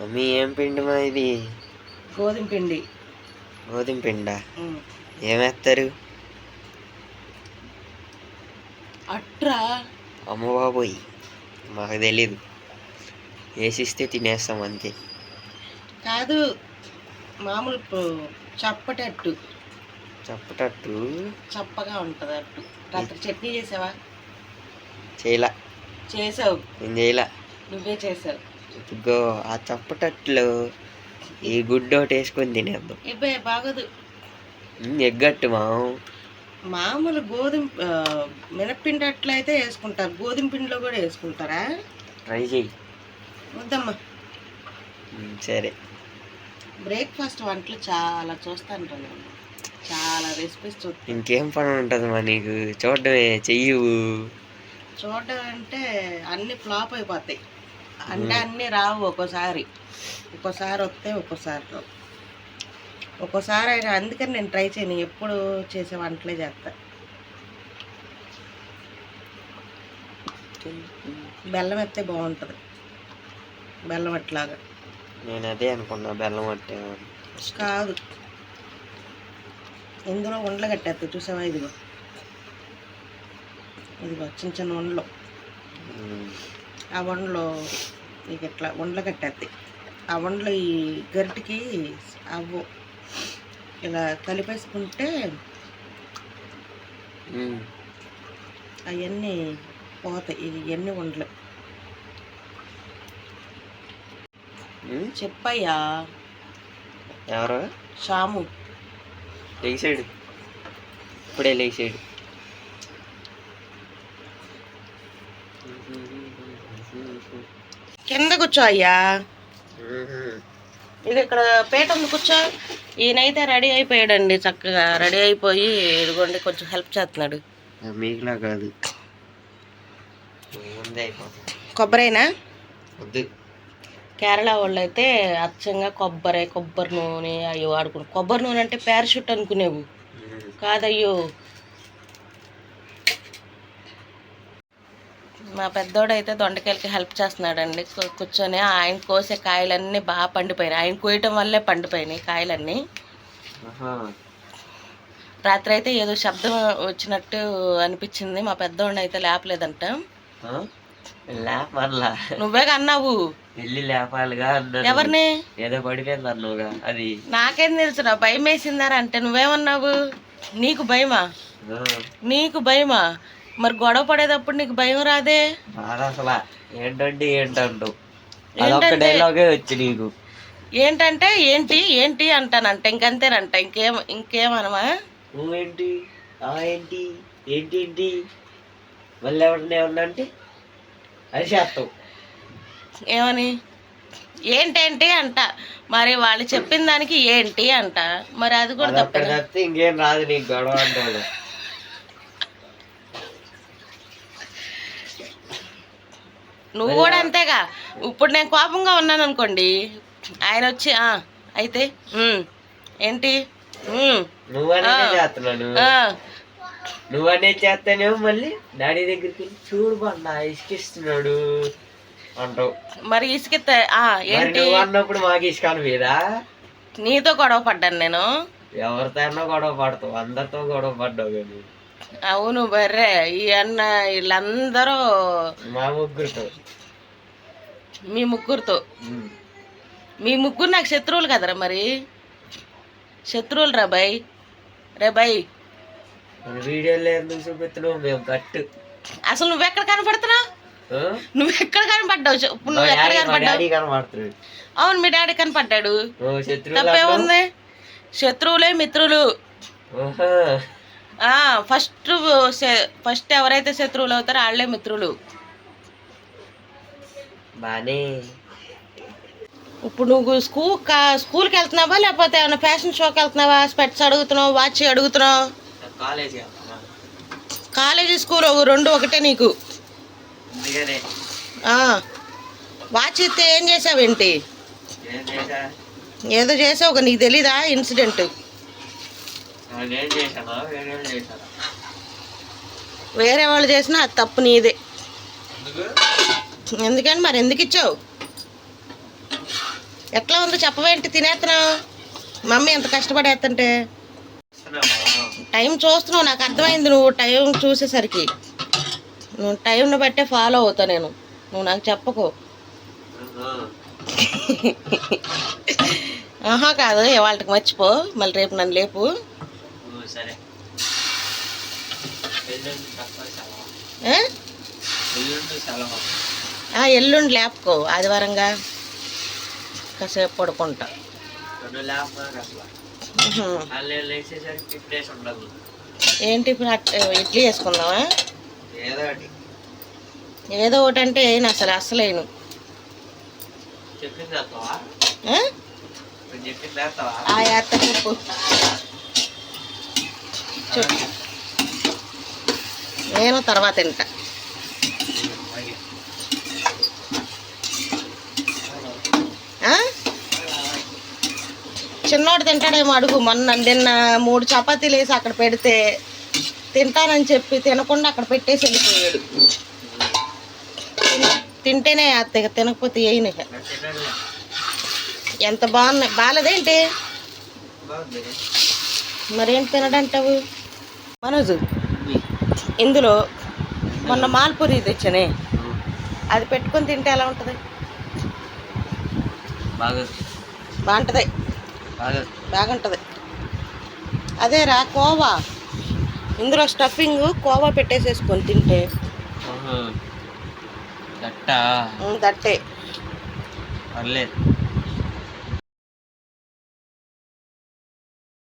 Mummy ఏం పిండి మా ఇది? గోధుమ పిండి. గోధుమ పిండా. ఏమేస్తారు అట్రా? అమ్మ బాబోయ్ మాకు తెలీదు. వేసిస్తే తినేస్తాం అంతే. కాదు మామూలు చప్పటట్టు. చెప్పటట్టు? చప్పగా ఉంటుంది అట్టు. రాత్రి చట్నీ చేసావా? చేయలా. చేసావు. నేను చేయలా? నువ్వే చేసావు. ఇదిగో ఆ చప్పటట్లో ఈ గుడ్డు ఒకటి వేసుకొని తినేద్దాం. ఇబ్బే బాగోదు. ఎగ్గట్టు మా మామూలు గోధుమ మినప్పిండి అట్లయితే వేసుకుంటారు. గోధుమ పిండిలో కూడా వేసుకుంటారా? ట్రై చెయ్యి. వద్దమ్మా. సరే. బ్రేక్ఫాస్ట్ వంటలు చాలా చూస్తాను చాలా రెసిపీస్ చూస్తాను ఇంకేం పని ఉంటుంది మా నీకు? చూడడమే చెయ్యవు చూడడం అంటే అన్ని ఫ్లాప్ అయిపోతాయి. అంటే అన్నీ రావు ఒక్కోసారి. ఒక్కోసారి వస్తే ఒక్కోసారి రావు. ఒక్కోసారి అయినా అందుకని నేను ట్రై చేయను. ఎప్పుడు చేసే వంటలే చేస్తా. బెల్లం ఎత్తే బాగుంటుంది. బెల్లం అట్లాగా. నేను అదే అనుకున్నా బెల్లం అంటే కాదు. ఇందులో ఉండలు కట్టేస్తా. చూసావా? ఇదిగో. ఇదిగో చిన్న చిన్న ఉండలు. ఆ వండలో నీకు ఇట్లా వండలు కట్టేస్తాయి ఆ వండలు ఈ గరిటికి అవ్వు ఇలా కలిపేసుకుంటే అవన్నీ పోతాయి. ఇది ఎన్ని వండలు? చెప్పయ్యా. ఎవరు? షాము. లేచాడు ఇప్పుడే లేచాడు కింద కూర్చో అయ్యా. ఇది ఇక్కడ పేట ఉంది కూర్చో. ఈయనైతే రెడీ అయిపోయాడండి చక్కగా. రెడీ అయిపోయి ఇదిగోండి కొంచెం హెల్ప్ చేస్తున్నాడు. మీకులా కాదు. కొబ్బరైనా? కేరళ వాళ్ళు అయితే అచ్చంగా కొబ్బరి కొబ్బరి నూనె అవి వాడుకుంటారు కొబ్బరి నూనె అంటే పారాషూట్ అనుకునేవు. కాదయ్యో. మా పెద్దోడు అయితే దొండకాయలకి హెల్ప్ చేస్తున్నాడండి. కూర్చొని ఆయన కోసే కాయలన్నీ బాగా పండిపోయినాయి. ఆయన కోయటం వల్లే పండిపోయినాయి కాయలన్నీ. రాత్రి అయితే ఏదో శబ్దం వచ్చినట్టు అనిపించింది. మా పెద్దోడిని అయితే లేపలేదంట నువ్వే అన్నావు. వెళ్ళి లేపాలిగా అన్నాను ఎవరిని? ఏదో పడిపోయింది అన్నావుగా. అది. నాకేం తెలుసురా భయం వేసిందారా అంటే నువ్వేమన్నావు? నీకు భయమా? నీకు భయమా? మరి గొడవ పడేటప్పుడు నీకు భయం రాదే? అసలు ఏంటంటే అదొక్క డైలాగే వచ్చి నీకు. ఏంటంటే ఏంటి ఏంటి అంటానంట ఇంకంతేనంట ఇంకేం ఇంకేమనమా? నువ్వేంటి? ఆ ఏంటి? ఏంటి ఏంటి? మళ్ళీ ఎవరిని ఏమన్నా అంటే అది చేస్తావు. ఏమని? ఏంటేంటి అంట. మరి వాళ్ళు చెప్పిన దానికి ఏంటి అంట. మరి అది కూడా అదొక్కడ తప్పే చెప్తే ఇంకేం రాదు నీకు గొడవ అంటాడు నువ్వు కూడా అంతేగా. ఇప్పుడు నేను కోపంగా ఉన్నాను అనుకోండి ఆయన వచ్చి "ఆ, అయితే "ఉమ్, ఏంటి? "ఉమ్, నువ్వనే చేస్తానేమో మళ్ళీ డాడీ దగ్గరికి చూడు బాగా ఇసుకిస్తున్నాడు. అంటావు. మరి ఇసుకెత్తే "ఆ, మరి ఏంటి? అన్నప్పుడు మాకు ఇసుకాను మీద నీతో గొడవ పడ్డాను నేను. ఎవరితో గొడవ పడతావు అందరితో గొడవ పడ్డావు కానీ అవును బర్రే ఈ అన్న వీళ్ళందరూ మా ముగ్గురితో. మీ ముగ్గురుతో. మీ ముగ్గురు నాకు శత్రువులు కదరా మరి? శత్రువులు రా బై. Ray by. మన వీడియోలో ఎందుకు చూపిస్తున్నావు మేము కట్టు. అసలు నువ్వెక్కడ కనపడుతున్నావు? ఆ? నువ్వెక్కడ కనపడ్డావు? చెప్పు నువ్వు ఎక్కడ కనపడ్డావు? అవును మీ డాడీ కనపడ్డాడు. శత్రువులు తప్పేముంది? శత్రువులే మిత్రులు. ఫస్ట్ ఫస్ట్ ఎవరైతే శత్రువులు అవుతారో వాళ్ళే మిత్రులు. బానే. ఇప్పుడు నువ్వు స్కూల్ స్కూల్కి వెళ్తున్నావా? లేకపోతే ఏమైనా ఫ్యాషన్ షోకి వెళ్తున్నావా? స్పెట్స్ అడుగుతున్నావు? వాచ్ అడుగుతున్నావు? కాలేజ్ కాలేజీ స్కూల్ రెండు ఒకటే నీకు. వాచ్ ఇస్తే ఏం చేసావేంటి? ఏదో చేసావు నీకు తెలీదా ఇన్సిడెంట్? వేరేం వాళ్ళు చేసినా అది తప్పు నీదే. ఎందుకు? ఎందుకని మరి? ఎందుకు ఇచ్చావు? ఎట్లా ఉందో? చెప్పవేంటి తినేస్తున్నావు? మమ్మీ ఎంత కష్టపడేస్తుంటే. టైం చూస్తున్నావు. నాకు అర్థమైంది నువ్వు టైం చూసేసరికి. నువ్వు టైంను బట్టే ఫాలో అవుతా నేను. నువ్వు నాకు చెప్పకు. ఆహా కాదు ఇవాళకి మర్చిపో. మళ్ళీ రేపు నన్ను లేపు. సరే. ఎల్లుండి లేపుకో ఆదివారంగా కాసేపు పడుకుంటా. ఏంటి ఇప్పుడు ఇడ్లీ వేసుకుందామా? ఏదో ఒకటి. అంటే వేయను అసలు అసలేను చెప్పింది వేస్తావా ఆ? యాత్త చెప్పు. నేను తర్వాత తింటా? చిన్నోడు తింటాడేమో అడుగు. మొన్న నిన్న మూడు చపాతీలు వేసి అక్కడ పెడితే తింటానని చెప్పి తినకుండా అక్కడ పెట్టేసి వెళ్ళిపోయాడు. తింటేనే అత్త తినకపోతే. తినడులే. ఎంత బాగున్నాయి. బాగాలేదేంటి మరేంటి తినడంటావు? మనోజు ఇందులో మొన్న మాల్పూరి తెచ్చనే. అది పెట్టుకొని తింటే ఎలా ఉంటుంది? బాగా. బాగుంటుంది. బాగా. బాగుంటుంది. అదేరా కోవా. ఇందులో స్టఫింగ్ కోవా పెట్టేసేసుకొని తింటే. దట్టే. పర్లేదు.